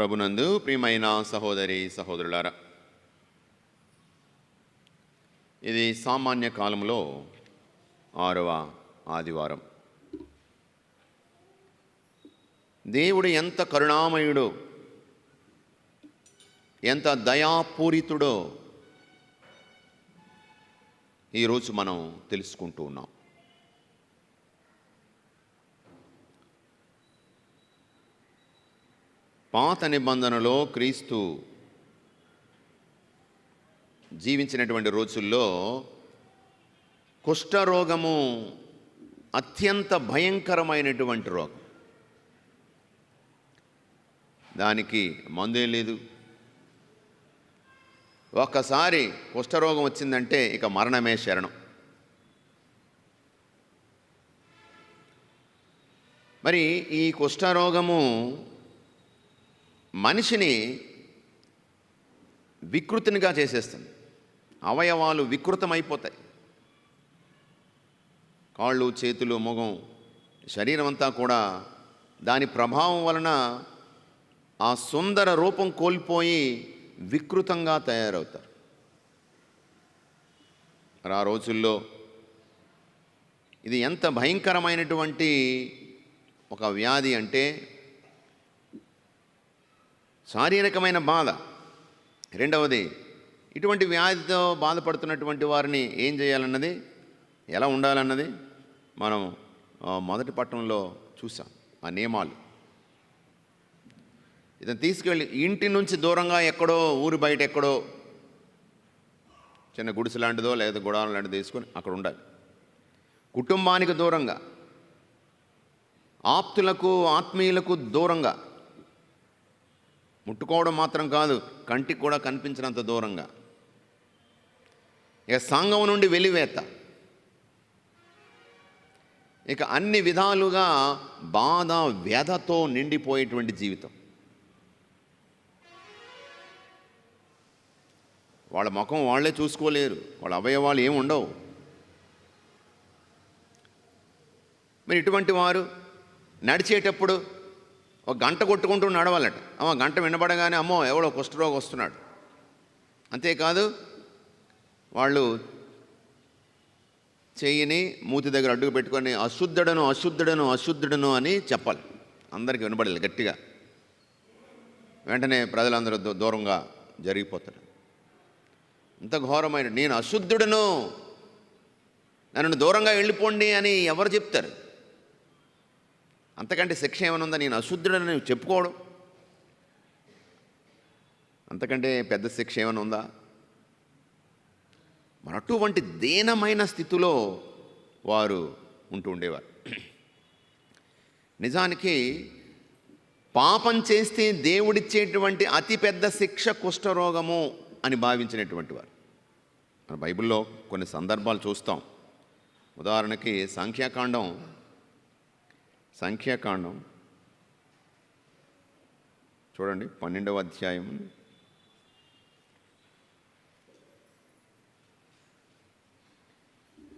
ప్రభునందు ప్రియమైన సహోదరి సహోదరులారా ఇది సామాన్య కాలంలో ఆరవ ఆదివారం. దేవుడు ఎంత కరుణామయుడో ఎంత దయాపూరితుడో ఈరోజు మనం తెలుసుకుంటూ ఉన్నాం. పాత నిబంధనలో క్రీస్తు జీవించినటువంటి రోజుల్లో కుష్ఠరోగము అత్యంత భయంకరమైనటువంటి రోగం. దానికి మందే లేదు. ఒక్కసారి కుష్ఠరోగం వచ్చిందంటే ఇక మరణమే శరణం. మరి ఈ కుష్ఠరోగము మనిషిని వికృతినిగా చేసేస్తుంది. అవయవాలు వికృతమైపోతాయి. కాళ్ళు చేతులు మొగం శరీరం అంతా కూడా దాని ప్రభావం వలన ఆ సుందర రూపం కోల్పోయి వికృతంగా తయారవుతారు. ఆ రోజుల్లో ఇది ఎంత భయంకరమైనటువంటి ఒక వ్యాధి అంటే శారీరకమైన బాధ. రెండవది ఇటువంటి వ్యాధితో బాధపడుతున్నటువంటి వారిని ఏం చేయాలన్నది ఎలా ఉండాలన్నది మనం మొదటి పట్టణంలో చూసాం ఆ నియమాలు. ఇతను తీసుకెళ్ళి ఇంటి నుంచి దూరంగా ఎక్కడో ఊరి బయట ఎక్కడో చిన్న గుడిసె లాంటిదో లేదా గుడారం లాంటిదో తీసుకొని అక్కడ ఉండాలి. కుటుంబానికి దూరంగా ఆప్తులకు ఆత్మీయులకు దూరంగా ముట్టుకోవడం మాత్రం కాదు కంటికి కూడా కనిపించినంత దూరంగా. ఇక సంఘం నుండి వెలివేత. ఇక అన్ని విధాలుగా బాధ వ్యధతో నిండిపోయేటువంటి జీవితం. వాళ్ళ ముఖం వాళ్ళే చూసుకోలేరు వాళ్ళ అవయవాలు ఏమి ఉండవు. మరి ఇటువంటి వారు నడిచేటప్పుడు ఒక గంట కొట్టుకుంటూ నడవాలట అమ్మ గంట వినబడగానే అమ్మో ఎవడో కుష్ఠరోగం వస్తున్నాడు. అంతేకాదు వాళ్ళు చెయ్యిని మూతి దగ్గర అడ్డుకు పెట్టుకొని అశుద్ధుడను అశుద్ధుడను అశుద్ధుడను అని చెప్పాలి. అందరికీ వినబడాలి గట్టిగా. వెంటనే ప్రజలందరూ దూ- దూరంగా జరిగిపోతారు. ఇంత ఘోరమైన నేను అశుద్ధుడను నన్ను దూరంగా వెళ్ళిపోండి అని ఎవరు చెప్తారు? అంతకంటే శిక్ష ఏమైనా ఉందా? నేను అశుద్ధుడని చెప్పుకోవడం. అంతకంటే పెద్ద శిక్ష ఏమైనా ఉందా? మన అటువంటి దీనమైన స్థితిలో వారు ఉంటూ ఉండేవారు. నిజానికి పాపం చేస్తే దేవుడిచ్చేటువంటి అతిపెద్ద శిక్ష కుష్ఠరోగము అని భావించినటువంటి వారు. మన బైబిల్లో కొన్ని సందర్భాలు చూస్తాం. ఉదాహరణకి సంఖ్యాకాండం సంఖ్యాకాండం. చూడండి పన్నెండవ అధ్యాయం.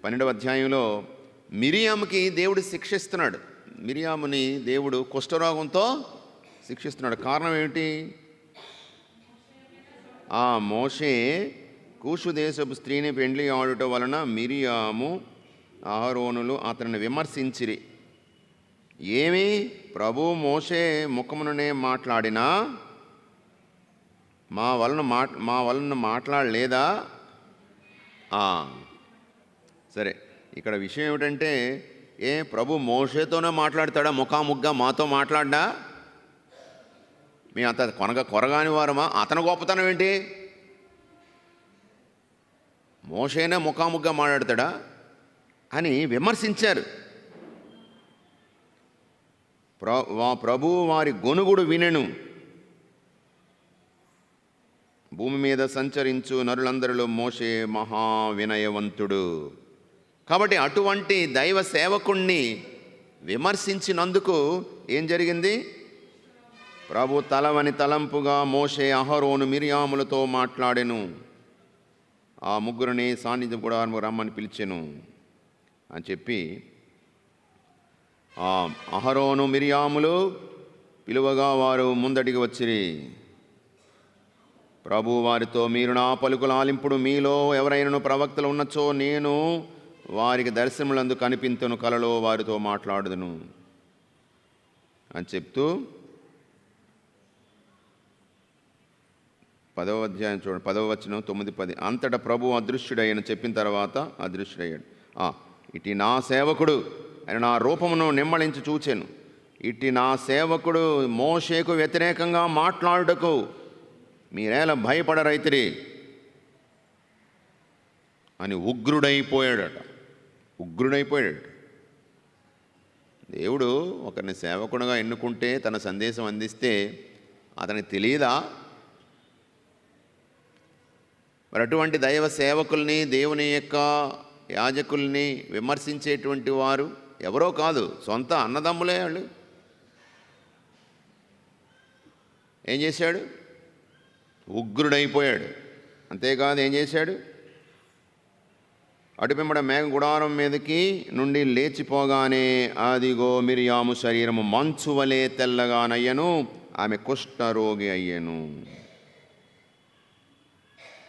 పన్నెండవ అధ్యాయంలో మిరియాముకి దేవుడు శిక్షిస్తున్నాడు. మిరియాముని దేవుడు కుష్ఠరోగంతో శిక్షిస్తున్నాడు. కారణం ఏమిటి? ఆ మోషే కూషు దేశపు స్త్రీని పెండ్లి ఆడుట వలన మిరియాము ఆరోనులు అతనిని విమర్శించిరి. ఏమి? ప్రభు మోషే ముఖముననే మాట్లాడినా? మా వలన మా మా వలన మాట్లాడలేదా? సరే ఇక్కడ విషయం ఏమిటంటే ఏ ప్రభు మోషేతోనే మాట్లాడతాడా? ముఖాముగ్గా మాతో మాట్లాడ్డా? మీ అంత కొనగ కొరగాని వారమా? అతను గొప్పతనం ఏంటి? మోషేనే ముఖాముగ్గా మాట్లాడతాడా? అని విమర్శించారు. ప్ర వా- ప్రభు వారి గొనుగుడు వినెను. భూమి మీద సంచరించు నరులందరిలో మోషే మహా వినయవంతుడు కాబట్టి అటువంటి దైవ సేవకుణ్ణి విమర్శించినందుకు ఏం జరిగింది? ప్రభు తలవని తలంపుగా మోసే అహరోను మిరియాములతో మాట్లాడెను. ఆ ముగ్గురిని సాన్నిధ్య గుడారము రమ్మని పిలిచెను అని చెప్పి అహరోను మిరియాములు పిలువగా వారు ముందటికి వచ్చిరి. ప్రభు వారితో మీరు నా పలుకుల ఆలింపుడు మీలో ఎవరైనా ప్రవక్తలు ఉన్నచో నేను వారికి దర్శనములందు కనిపించను కలలో వారితో మాట్లాడదును అని చెప్తూ పదవ అధ్యాయం చూడండి. పదవ వచనం తొమ్మిది పది. అంతటా ప్రభు అదృశ్యుడయ్యను చెప్పిన తర్వాత అదృశ్యుడయ్యాడు. ఆ, ఇటు నా సేవకుడు ఆయన నా రూపమును నిమ్మళించి చూచాను. ఇట్టి నా సేవకుడు మోషేకు వ్యతిరేకంగా మాట్లాడుటకు మీరేలా భయపడరైతిరి? అని ఉగ్రుడైపోయాడట. ఉగ్రుడైపోయాడు దేవుడు ఒకరిని సేవకుడుగా ఎన్నుకుంటే తన సందేశం అందిస్తే అతనికి తెలియదా మరి అటువంటి దైవ సేవకుల్ని దేవుని యొక్క యాజకుల్ని విమర్శించేటువంటి వారు ఎవరో కాదు సొంత అన్నదమ్ములే వాళ్ళు. ఏం చేశాడు? ఉగ్రుడైపోయాడు. అంతేకాదు ఏం చేశాడు? అటుపెంబడ మేఘ గుడారం మీదకి నుండి లేచిపోగానే అదిగో మిరియాము శరీరము మంచు వలె తెల్లగానయ్యను ఆమె కుష్ఠరోగి అయ్యను.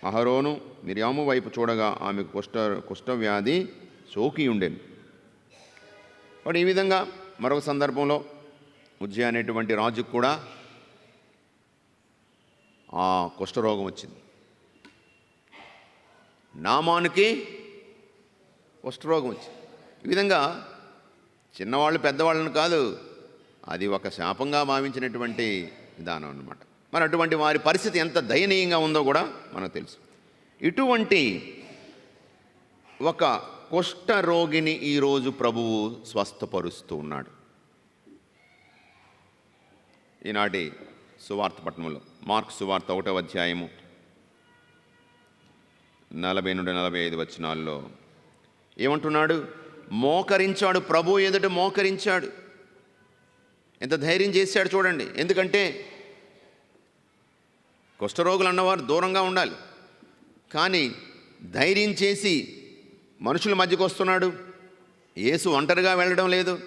అహరోను మిరియాము వైపు చూడగా ఆమెకు కుష్ఠ కుష్ఠవ్యాధి సోకి ఉండేది వాడు ఈ విధంగా మరొక సందర్భంలో ఉజ్జయ అనేటువంటి రాజుకు కూడా ఆ కుష్ఠరోగం వచ్చింది. నామానికి కుష్ఠరోగం వచ్చింది. ఈ విధంగా చిన్నవాళ్ళు పెద్దవాళ్ళని కాదు అది ఒక శాపంగా భావించినటువంటి విధానం అన్నమాట. మరి అటువంటి వారి పరిస్థితి ఎంత దయనీయంగా ఉందో కూడా మనకు తెలుసు. ఇటువంటి ఒక కుష్ఠరోగిని ఈరోజు ప్రభువు స్వస్థపరుస్తూ ఉన్నాడు. ఈనాటి సువార్త పట్టణంలో మార్క్ సువార్త ఒకటో అధ్యాయము నలభై నుండి నలభై ఐదు వచనాల్లో ఏమంటున్నాడు? మోకరించాడు ప్రభు ఎదుట మోకరించాడు. ఎంత ధైర్యం చేశాడు చూడండి. ఎందుకంటే కుష్ఠరోగులు అన్నవారు దూరంగా ఉండాలి. కానీ ధైర్యం చేసి మనుషుల మధ్యకు వస్తున్నాడు. యేసు ఒంటరిగా వెళ్ళడం లేదు.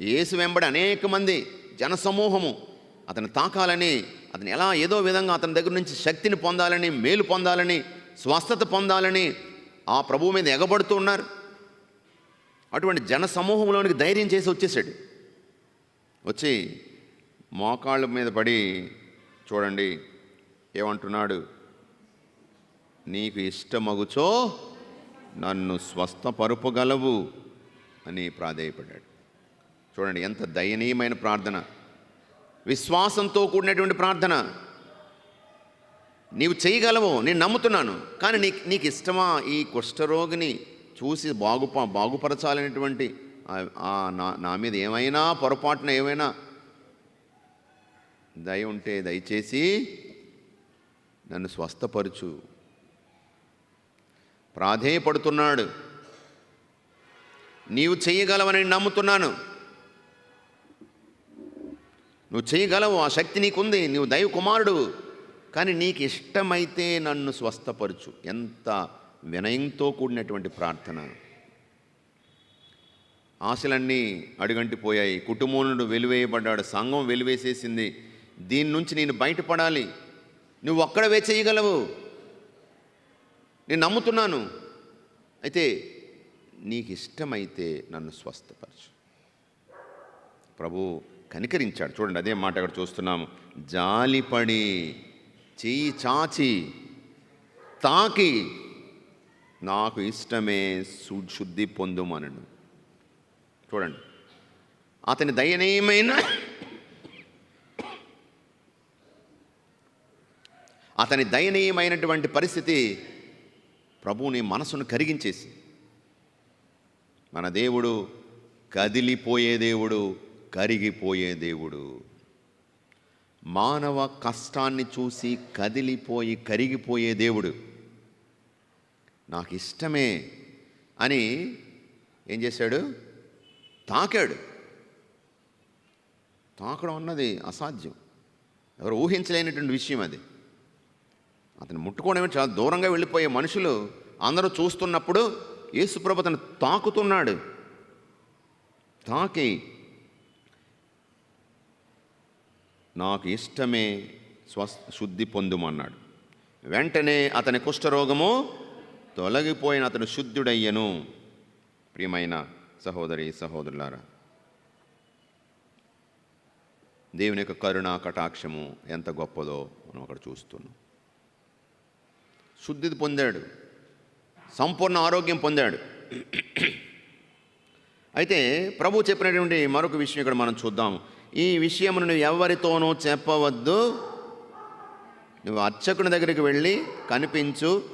యేసు వెంబడి అనేక మంది జనసమూహము అతను తాకాలని అతను ఎలా ఏదో విధంగా అతని దగ్గర నుంచి శక్తిని పొందాలని మేలు పొందాలని స్వస్థత పొందాలని ఆ ప్రభువు మీద ఎగబడుతూ ఉన్నారు. అటువంటి జన సమూహంలోనికి ధైర్యం చేసి వచ్చేసాడు. వచ్చి మోకాళ్ళ మీద పడి చూడండి ఏమంటున్నాడు? నీకు ఇష్టమగుచో నన్ను స్వస్థపరుపగలవు అని ప్రాధేయపడ్డాడు. చూడండి ఎంత దయనీయమైన ప్రార్థన. విశ్వాసంతో కూడినటువంటి ప్రార్థన. నీవు చేయగలవు నేను నమ్ముతున్నాను కానీ నీకు నీకు ఇష్టమా ఈ కుష్ఠరోగిని చూసి బాగుప బాగుపరచాలనేటువంటి నా నా మీద ఏమైనా పొరపాటున ఏమైనా దయ ఉంటే దయచేసి నన్ను స్వస్థపరచు. ప్రాధేయపడుతున్నాడు. నీవు చేయగలవని నమ్ముతున్నాను. నువ్వు చేయగలవు ఆ శక్తి నీకుంది నువ్వు దైవ కుమారుడు కానీ నీకు ఇష్టమైతే నన్ను స్వస్థపరచు. ఎంత వినయంతో కూడినటువంటి ప్రార్థన. ఆశలన్నీ అడుగంటిపోయాయి. కుటుంబం వెలువేయబడ్డాడు సంఘం వెలివేసేసింది. దీని నుంచి నేను బయటపడాలి. నువ్వు ఒక్కడవే చేయగలవు. నేను నమ్ముతున్నాను. అయితే నీకు ఇష్టమైతే నన్ను స్వస్థపరచు. ప్రభు కనికరించాడు. చూడండి అదే మాట అక్కడ చూస్తున్నాము జాలిపడి చెయ్యి చాచి తాకి నాకు ఇష్టమే శుద్ధి పొందుమనను. చూడండి అతని దయనీయమైన అతని దయనీయమైనటువంటి పరిస్థితి ప్రభువు నీ మనసును కరిగించేసి. మన దేవుడు కదిలిపోయే దేవుడు కరిగిపోయే దేవుడు. మానవ కష్టాన్ని చూసి కదిలిపోయి కరిగిపోయే దేవుడు. నాకు ఇష్టమే అని ఏం చేశాడు? తాకాడు. తాకడం అన్నది అసాధ్యం. ఎవరు ఊహించలేనటువంటి విషయం అది. అతను ముట్టుకోవడమే చాలా దూరంగా వెళ్ళిపోయే మనుషులు అందరూ చూస్తున్నప్పుడు యేసుప్రభు అతను తాకుతున్నాడు. తాకి. నాకు ఇష్టమే స్వ శుద్ధి పొందుమన్నాడు వెంటనే అతని కుష్ఠరోగము తొలగిపోయిన అతడు శుద్ధుడయ్యను. ప్రియమైన సహోదరి సహోదరులారా దేవుని యొక్క కరుణ కటాక్షము ఎంత గొప్పదో మనం అక్కడ చూస్తున్నాం. శుద్ధి పొందాడు. సంపూర్ణ ఆరోగ్యం పొందాడు. అయితే ప్రభు చెప్పినటువంటి మరొక విషయం ఇక్కడ మనం చూద్దాం. ఈ విషయమును నువ్వు ఎవరితోనూ చెప్పవద్దు. నువ్వు అర్చకుని దగ్గరికి వెళ్ళి కనిపించు.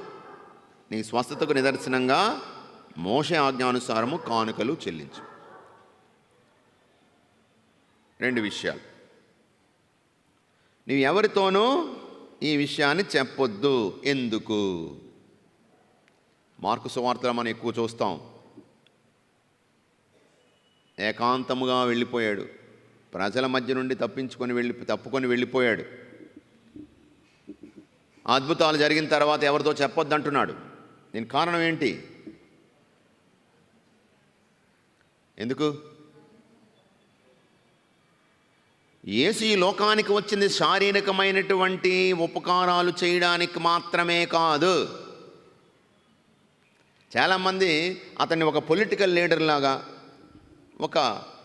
నీ స్వస్థతకు నిదర్శనంగా మోషే ఆజ్ఞానుసారము కానుకలు చెల్లించు. రెండు విషయాలు. నీవు ఎవరితోనూ ఈ విషయాన్ని చెప్పొద్దు. ఎందుకు? మార్కు సువార్తలో మనం ఎక్కువ చూస్తాం. ఏకాంతముగా వెళ్ళిపోయాడు. ప్రజల మధ్య నుండి తప్పించుకొని వెళ్ళి తప్పుకొని వెళ్ళిపోయాడు. అద్భుతాలు జరిగిన తర్వాత ఎవరితో చెప్పొద్దు అంటున్నాడు దీని కారణం ఏంటి? ఎందుకు? యేసు ఈ లోకానికి వచ్చింది శారీరకమైనటువంటి ఉపకారాలు చేయడానికి మాత్రమే కాదు. చాలామంది అతన్ని ఒక పొలిటికల్ లీడర్ లాగా ఒక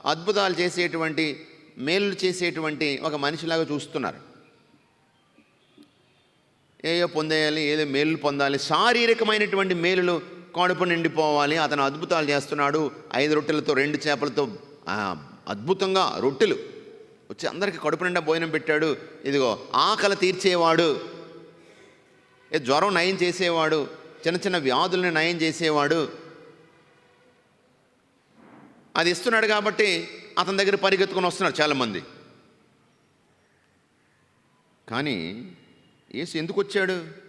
అద్భుతాలు చేసేటువంటి మేలు చేసేటువంటి ఒక మనిషిలాగా చూస్తున్నారు. ఏయో పొందేయాలి ఏదో మేలు పొందాలి శారీరకమైనటువంటి మేలులు కడుపు నిండిపోవాలి అతను అద్భుతాలు చేస్తున్నాడు ఐదు రొట్టెలతో రెండు చేపలతో అద్భుతంగా రొట్టెలు. వచ్చి అందరికీ కడుపు నిండా భోజనం పెట్టాడు. ఇదిగో ఆకలి తీర్చేవాడు. ఏ జ్వరం నయం చేసేవాడు. చిన్న చిన్న వ్యాధుల్ని నయం చేసేవాడు. అది ఇస్తున్నాడు కాబట్టి అతని దగ్గర పరిగెత్తుకొని వస్తున్నారు చాలామంది. కానీ యేసు ఎందుకు వచ్చాడు?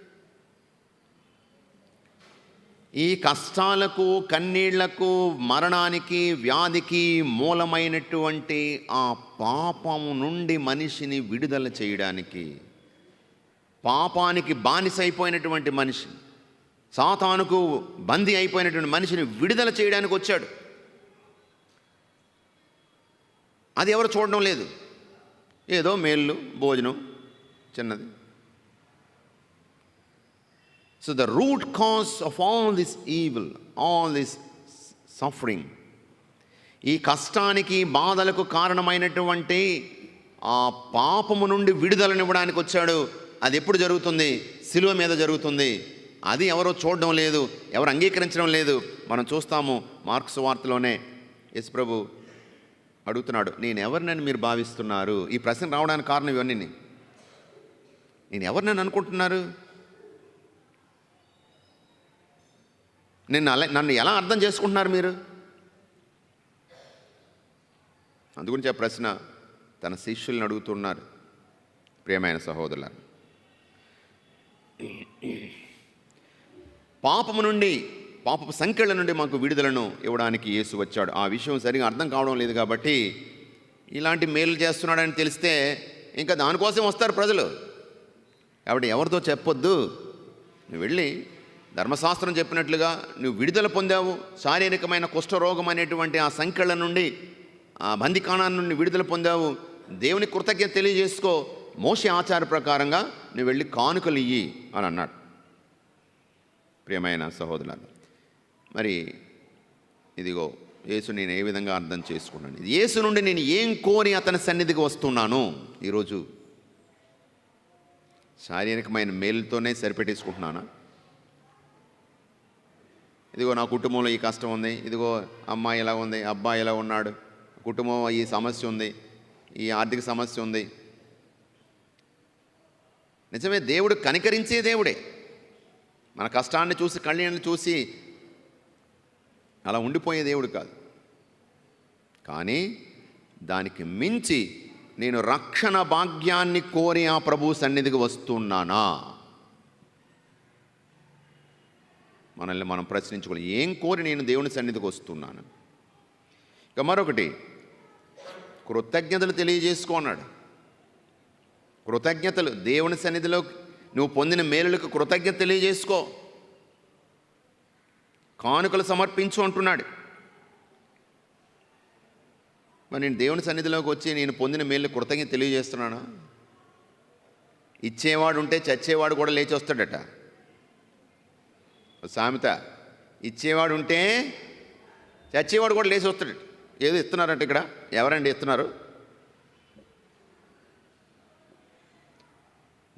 ఈ కష్టాలకు కన్నీళ్ళకు మరణానికి వ్యాధికి మూలమైనటువంటి ఆ పాపము నుండి మనిషిని విడుదల చేయడానికి పాపానికి బానిసైపోయినటువంటి మనిషి సాతానుకు బందీ అయిపోయినటువంటి మనిషిని విడుదల చేయడానికి వచ్చాడు. అది ఎవరు చూడడం లేదు. ఏదో మేళ్ళు భోజనం చిన్నది. So the root cause of all this evil, all this suffering ఈ కష్టానికి బాధలకు కారణమైనటువంటి ఆ పాపము నుండి విడుదలనివ్వడానికి వచ్చాడు. అది ఎప్పుడు జరుగుతుంది? శిలువ మీద జరుగుతుంది. అది ఎవరో చూడడం లేదు. ఎవరు అంగీకరించడం లేదు. మనం చూస్తాము మార్క్స్ వార్తలోనే యశ్ ప్రభు అడుగుతున్నాడు నేను ఎవరినని మీరు భావిస్తున్నారు? ఈ ప్రశ్న రావడానికి కారణం ఇవన్నీ నేను ఎవరినని అనుకుంటున్నారు? నేను అలా నన్ను ఎలా అర్థం చేసుకుంటున్నారు మీరు? అందుగురించి ఆ ప్రశ్న తన శిష్యుల్ని అడుగుతున్నారు ప్రియమైన సహోదరులను పాపము నుండి పాపపు సంఖ్యల నుండి మాకు విడుదలను ఇవ్వడానికి యేసు వచ్చాడు. ఆ విషయం సరిగా అర్థం కావడం లేదు కాబట్టి ఇలాంటి మేలు చేస్తున్నాడని తెలిస్తే ఇంకా దానికోసం వస్తారు ప్రజలు. కాబట్టి ఎవరితో చెప్పొద్దు. నువ్వు వెళ్ళి ధర్మశాస్త్రం చెప్పినట్లుగా నువ్వు విడుదల పొందావు. శారీరకమైన కుష్ఠరోగం అనేటువంటి ఆ సంఖ్యల నుండి ఆ బందికాణాన్ని నుండి విడుదల పొందావు. దేవుని కృతజ్ఞత తెలియజేసుకో. మోసే ఆచార ప్రకారంగా నువ్వు వెళ్ళి కానుకలు ఇయ్యి అని అన్నాడు. ప్రియమైన సహోదరులు మరి ఇదిగో యేసు నేను ఏ విధంగా అర్థం చేసుకున్నాను? ఇది యేసు నుండి నేను ఏం కోరి అతని సన్నిధికి వస్తున్నాను? ఈరోజు శారీరకమైన మేలుతోనే సరిపెట్టేసుకుంటున్నానా? ఇదిగో నా కుటుంబంలో ఈ కష్టం ఉంది. ఇదిగో అమ్మాయి ఎలా ఉంది అబ్బాయి ఎలా ఉన్నాడు. కుటుంబం ఈ సమస్య ఉంది ఈ ఆర్థిక సమస్య ఉంది. నిజమే దేవుడు కనికరించే దేవుడే. మన కష్టాన్ని చూసి కళ్యాణాన్ని చూసి అలా ఉండిపోయే దేవుడు కాదు. కానీ దానికి మించి నేను రక్షణ భాగ్యాన్ని కోరి ఆ ప్రభు సన్నిధికి వస్తున్నానా? మనల్ని మనం ప్రశ్నించుకోవాలి. ఏం కోరి నేను దేవుని సన్నిధికి వస్తున్నాను? ఇక మరొకటి కృతజ్ఞతలు తెలియజేసుకోన్నాడు కృతజ్ఞతలు దేవుని సన్నిధిలో నువ్వు పొందిన మేలులకు కృతజ్ఞత తెలియజేసుకో. కానుకలు సమర్పించు అంటున్నాడు. మరి నేను దేవుని సన్నిధిలోకి వచ్చి నేను పొందిన మేలు కృతజ్ఞత తెలియజేస్తున్నానా? ఇచ్చేవాడు ఉంటే చచ్చేవాడు కూడా లేచి వస్తాడట. సామెత ఇచ్చేవాడు ఉంటే చచ్చేవాడు కూడా లేచి వస్తాడు. ఏదో ఇస్తున్నారంట ఇక్కడ. ఎవరండి ఇస్తున్నారు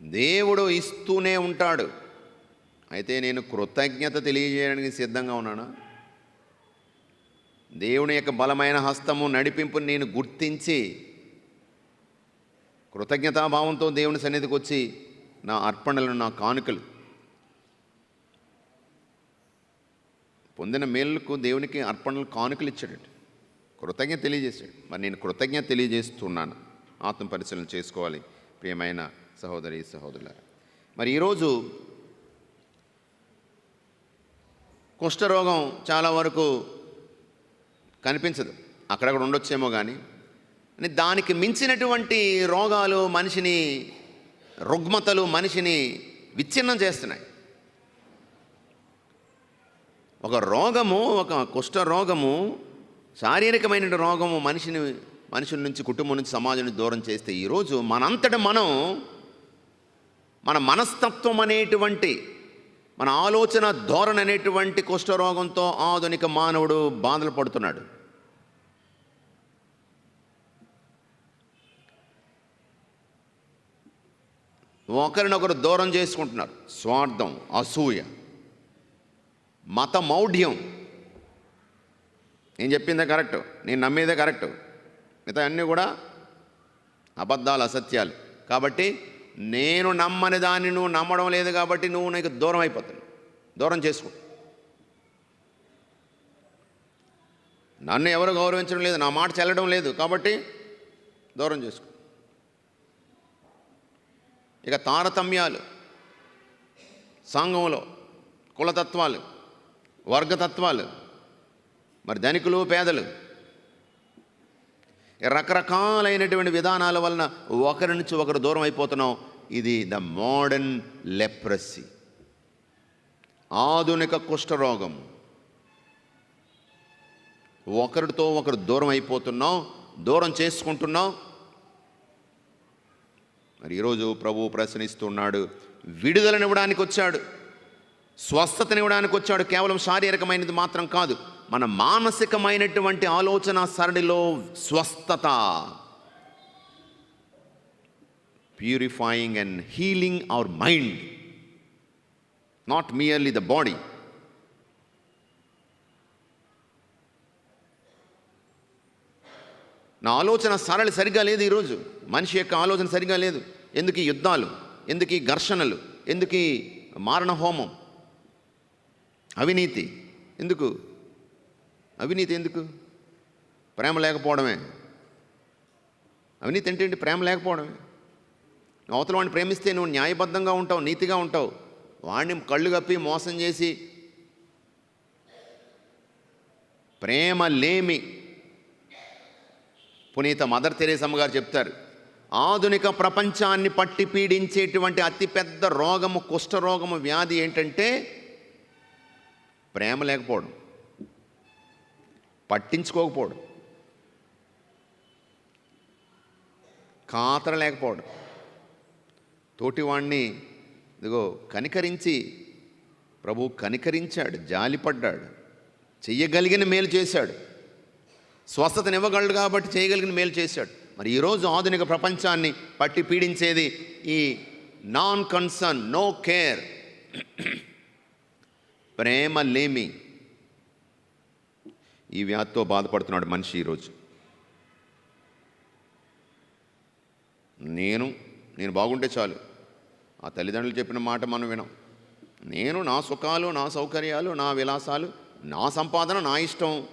దేవుడు ఇస్తూనే ఉంటాడు. అయితే నేను కృతజ్ఞత తెలియజేయడానికి సిద్ధంగా ఉన్నాను. దేవుని యొక్క బలమైన హస్తము నడిపింపు నేను గుర్తించి కృతజ్ఞతాభావంతో దేవుని సన్నిధికి వచ్చి నా అర్పణలు నా కానుకలు పొందిన మేలుకు దేవునికి అర్పణలు కానుకలు ఇచ్చాడు కృతజ్ఞత తెలియజేశాడు. మరి నేను కృతజ్ఞత తెలియజేస్తున్నాను. ఆత్మ పరిశీలన చేసుకోవాలి. ప్రియమైన సహోదరి సహోదరులారా. మరి ఈరోజు కుష్ఠరోగం చాలా వరకు కనిపించదు. అక్కడక్కడ ఉండొచ్చేమో కానీ దానికి మించినటువంటి రోగాలు మనిషిని రుగ్మతలు మనిషిని విచ్ఛిన్నం చేస్తున్నాయి. ఒక రోగము ఒక కుష్ఠ రోగము శారీరకమైన రోగము మనిషిని మనుషుల నుంచి కుటుంబం నుంచి సమాజాన్ని దూరం చేస్తే ఈరోజు మనంతట మనం మన మనస్తత్వం అనేటువంటి మన ఆలోచన ధోరణి అనేటువంటి కుష్ఠరోగంతో ఆధునిక మానవుడు బాధలు పడుతున్నాడు. ఒకరినొకరు దూరం చేసుకుంటున్నారు. స్వార్థం అసూయ. మత మౌఢ్యం నేను చెప్పిందే కరెక్ట్. నేను నమ్మేదే కరెక్ట్. మిగతా అన్నీ కూడా అబద్ధాలు అసత్యాలు. కాబట్టి నేను నమ్మని దాన్ని నువ్వు నమ్మడం లేదు కాబట్టి నువ్వు నీకు దూరం అయిపోతావు. దూరం చేసుకో. నన్ను ఎవరు గౌరవించడం లేదు నా మాట చెల్లడం లేదు కాబట్టి దూరం చేసుకో. ఇక తారతమ్యాలు సంఘంలో కులతత్వాలు వర్గతత్వాలు మరి ధనికులు పేదలు. రకరకాలైనటువంటి విధానాల వలన ఒకరి నుంచి ఒకరు దూరం అయిపోతున్నాం. ఇది ద మోడర్న్ లెప్రసీ. ఆధునిక కుష్ఠరోగం. ఒకరితో ఒకరు దూరం అయిపోతున్నాం దూరం చేసుకుంటున్నాం. మరి ఈరోజు ప్రభువు ప్రశ్నిస్తున్నాడు విడుదలనివ్వడానికి వచ్చాడు స్వస్థతనివ్వడానికి వచ్చాడు కేవలం శారీరకమైనది మాత్రం కాదు. మన మానసికమైనటువంటి ఆలోచన సరళిలో స్వస్థత. Purifying and healing our mind not merely the body నా ఆలోచన సరళి సరిగా లేదు ఈరోజు. మనిషి యొక్క ఆలోచన సరిగా లేదు. ఎందుకు ఈ యుద్ధాలు? ఎందుకు ఈ ఘర్షణలు? ఎందుకు ఈ మారణ హోమం అవినీతి. ఎందుకు? అవినీతి ఎందుకు? ప్రేమ లేకపోవడమే. అవినీతి అంటే ఏంటి? ప్రేమ లేకపోవడమే. అవతల వాడిని ప్రేమిస్తే నువ్వు న్యాయబద్ధంగా ఉంటావు నీతిగా ఉంటావు. వాడిని కళ్ళు కప్పి మోసం చేసి ప్రేమ లేమి. పునీత మదర్ తెరేసమ్మ గారు చెప్తారు ఆధునిక ప్రపంచాన్ని పట్టి పీడించేటువంటి అతిపెద్ద రోగము కుష్ఠరోగము వ్యాధి ఏంటంటే ప్రేమ లేకపోవడం పట్టించుకోకపోవడం కాతర లేకపోవడం. తోటివాణ్ణి ఇదిగో కనికరించి ప్రభు కనికరించాడు జాలిపడ్డాడు చెయ్యగలిగిన మేలు చేశాడు. స్వస్థతనివ్వగలడు కాబట్టి చేయగలిగిన మేలు చేశాడు. మరి ఈరోజు ఆధునిక ప్రపంచాన్ని పట్టి పీడించేది ఈ నాన్ కన్సర్న్ నో కేర్ ప్రేమ లేమి ఈ వ్యాధితో బాధపడుతున్నాడు మనిషి ఈరోజు. నేను నేను బాగుంటే చాలు. ఆ తల్లిదండ్రులు చెప్పిన మాట మనం వినం. నేను నా సుఖాలు నా సౌకర్యాలు నా విలాసాలు నా సంపాదన నా ఇష్టం.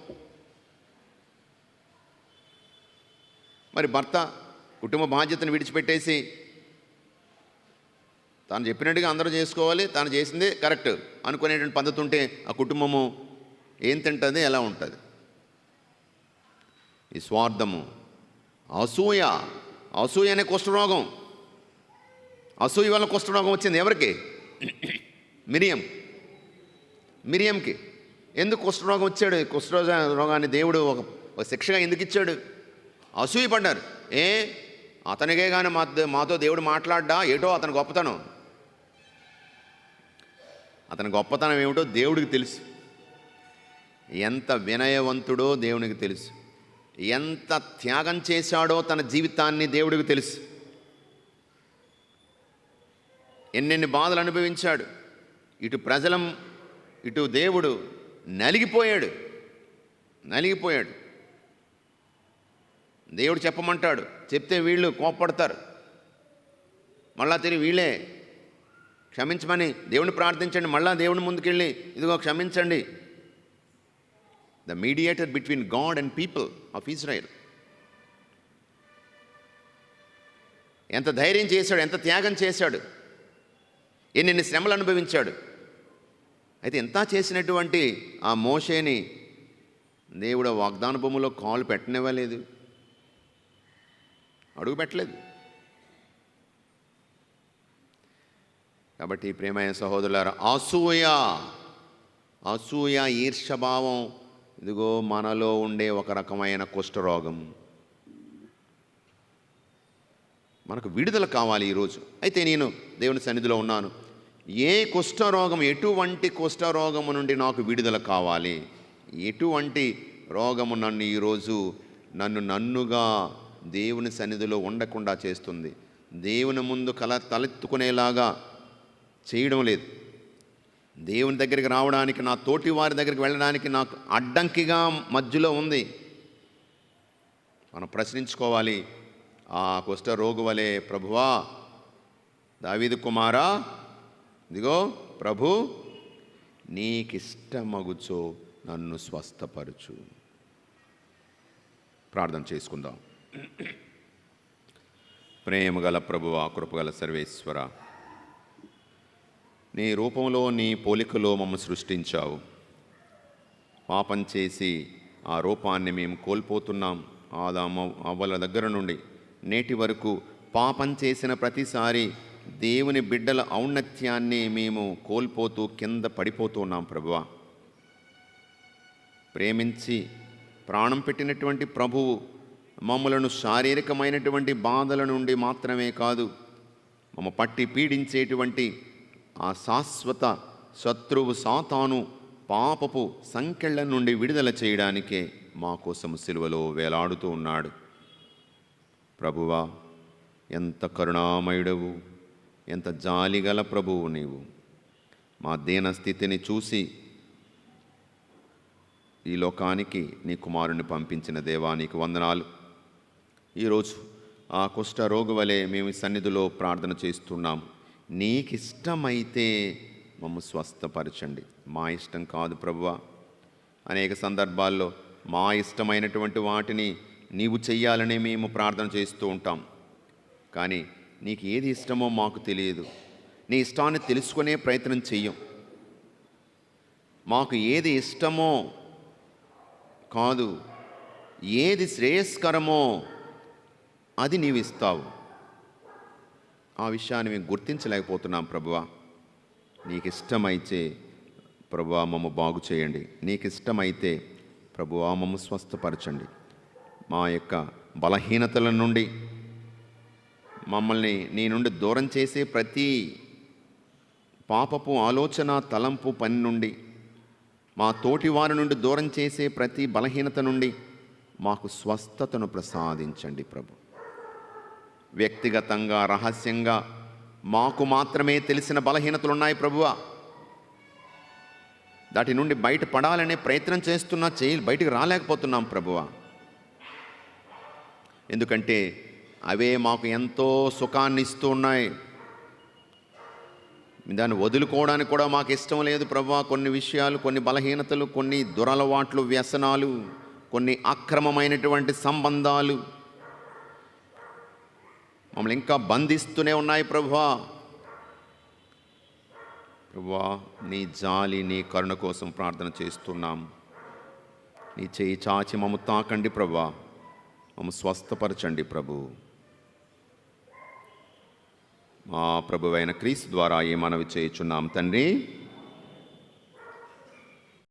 మరి భర్త కుటుంబ బాధ్యతను విడిచిపెట్టేసి తాను చెప్పినట్టుగా అందరూ చేసుకోవాలి తాను చేసిందే కరెక్ట్ అనుకునేటువంటి పద్ధతి ఉంటే ఆ కుటుంబము ఏం తింటుంది ఎలా ఉంటుంది? ఈ స్వార్థము అసూయ అసూయ అనే కుష్ఠరోగం అసూయ వల్ల కుష్ఠరోగం వచ్చింది ఎవరికి? మిరియం మిరియంకి. ఎందుకు కుష్ఠరోగం వచ్చాడు? కుష్ఠరోగ రోగాన్ని దేవుడు ఒక ఒక శిక్షగా ఎందుకు ఇచ్చాడు? అసూయ పడ్డారు ఏ? అతనికే కానీ మా మాతో దేవుడు మాట్లాడ్డా? ఏటో అతని గొప్పతనం. అతని గొప్పతనం ఏమిటో దేవుడికి తెలుసు. ఎంత వినయవంతుడో దేవునికి తెలుసు. ఎంత త్యాగం చేశాడో తన జీవితాన్ని దేవుడికి తెలుసు. ఎన్నెన్ని బాధలు అనుభవించాడు. ఇటు ప్రజలం ఇటు దేవుడు నలిగిపోయాడు. నలిగిపోయాడు. దేవుడు చెప్పమంటాడు చెప్తే వీళ్ళు కోప్పడతారు. మళ్ళా తిరిగి వీళ్ళే క్షమించమని దేవుని ప్రార్థించండి మళ్ళా దేవుని ముందుకెళ్ళి ఇదిగో క్షమించండి. The mediator between God and people of Israel ఎంత ధైర్యం చేశాడు ఎంత త్యాగం చేశాడు ఎన్నెన్ని శ్రమలు అనుభవించాడు. అయితే ఎంత చేసినటువంటి ఆ మోషేని దేవుడు వాగ్దాన భూమిలో కాలు పెట్టనివ్వలేదు. అడుగు పెట్టలేదు. కాబట్టి ప్రేమైన సహోదరులారు అసూయ అసూయ ఈర్షభావం ఇదిగో మనలో ఉండే ఒక రకమైన కుష్ఠరోగం. మనకు విడుదల కావాలి ఈరోజు. అయితే నేను దేవుని సన్నిధిలో ఉన్నాను. ఏ కుష్ఠరోగం ఎటువంటి కుష్ఠరోగము నుండి నాకు విడుదల కావాలి? ఎటువంటి రోగము నన్ను ఈరోజు నన్ను నన్నుగా దేవుని సన్నిధిలో ఉండకుండా చేస్తుంది? దేవుని ముందు కల తలెత్తుకునేలాగా చేయడం లేదు. దేవుని దగ్గరికి రావడానికి నా తోటి వారి దగ్గరికి వెళ్ళడానికి నాకు అడ్డంకిగా మధ్యలో ఉంది. మనం ప్రశ్నించుకోవాలి ఆ కుష్ఠ రోగు వలె ప్రభువా దావీదు కుమారా ఇదిగో ప్రభు నీకిష్టమగుచో నన్ను స్వస్థపరచు. ప్రార్థన చేసుకుందాం. ప్రేమగల ప్రభువా కృపగల సర్వేశ్వర నీ రూపంలో నీ పోలికలో మమ్మల్ని సృష్టించావు. పాపం చేసి ఆ రూపాన్ని మేము కోల్పోతున్నాం. ఆదామ అవ్వల దగ్గర నుండి. నేటి వరకు పాపం చేసిన ప్రతిసారి దేవుని బిడ్డల ఔన్నత్యాన్ని మేము కోల్పోతూ కింద పడిపోతున్నాం ప్రభువ. ప్రేమించి ప్రాణం పెట్టినటువంటి ప్రభువు మమ్మలను శారీరకమైనటువంటి బాధల నుండి మాత్రమే కాదు మమ్మ పట్టి పీడించేటువంటి ఆ శాశ్వత శత్రువు సాతాను పాపపు సంకెళ్ళ నుండి విడుదల చేయడానికే మా కోసం సిలువలో వేలాడుతూ ఉన్నాడు. ప్రభువా ఎంత కరుణామయుడవు ఎంత జాలిగల ప్రభువు నీవు. మా దీన స్థితిని చూసి ఈ లోకానికి నీ కుమారుని పంపించిన దేవా నీకు వందనాలు. ఈరోజు ఆ కుష్ఠరోగు వలె మేము సన్నిధిలో ప్రార్థన చేస్తున్నాం నీకిష్టమైతే మమ్మ స్వస్థపరచండి. మా ఇష్టం కాదు ప్రభువ. అనేక సందర్భాల్లో మా ఇష్టమైనటువంటి వాటిని నీవు చెయ్యాలని మేము ప్రార్థన చేస్తూ ఉంటాం. కానీ నీకు ఏది ఇష్టమో మాకు తెలియదు. నీ ఇష్టాన్ని తెలుసుకునే ప్రయత్నం చెయ్యం. మాకు ఏది ఇష్టమో కాదు ఏది శ్రేయస్కరమో అది నీవు ఇస్తావు. ఆ విషయాన్ని మేము గుర్తించలేకపోతున్నాం ప్రభువా. నీకు ఇష్టమైతే ప్రభువా మమ్మ బాగు చేయండి. నీకు ఇష్టమైతే ప్రభువా మమ్మ స్వస్థపరచండి. మా యొక్క బలహీనతల నుండి మమ్మల్ని నీ నుండి దూరం చేసే ప్రతి పాపపు ఆలోచన తలంపు పని నుండి మా తోటి వారి నుండి దూరం చేసే ప్రతి బలహీనత నుండి మాకు స్వస్థతను ప్రసాదించండి ప్రభు. వ్యక్తిగతంగా రహస్యంగా మాకు మాత్రమే తెలిసిన బలహీనతలు ఉన్నాయి ప్రభువా. దాటి నుండి బయటపడాలనే ప్రయత్నం చేస్తున్నా చేయి బయటికి రాలేకపోతున్నాం ప్రభువా. ఎందుకంటే అవే మాకు ఎంతో సుఖాన్ని ఇస్తూ ఉన్నాయి. దాన్ని వదులుకోవడానికి కూడా మాకు ఇష్టం లేదు ప్రభా కొన్ని విషయాలు కొన్ని బలహీనతలు కొన్ని దురలవాట్లు వ్యసనాలు కొన్ని అక్రమమైనటువంటి సంబంధాలు మమ్మల్ని ఇంకా బంధిస్తూనే ఉన్నాయి ప్రభా ప్రభా నీ జాలి నీ కరుణ కోసం ప్రార్థన చేస్తున్నాం. నీ చేయి చాచి మమ్మ తాకండి ప్రభా మమ్మ స్వస్థపరచండి ప్రభు. మా ప్రభువైన క్రీస్తు ద్వారా ఏ మనవి చేయుచున్నాం తండ్రి.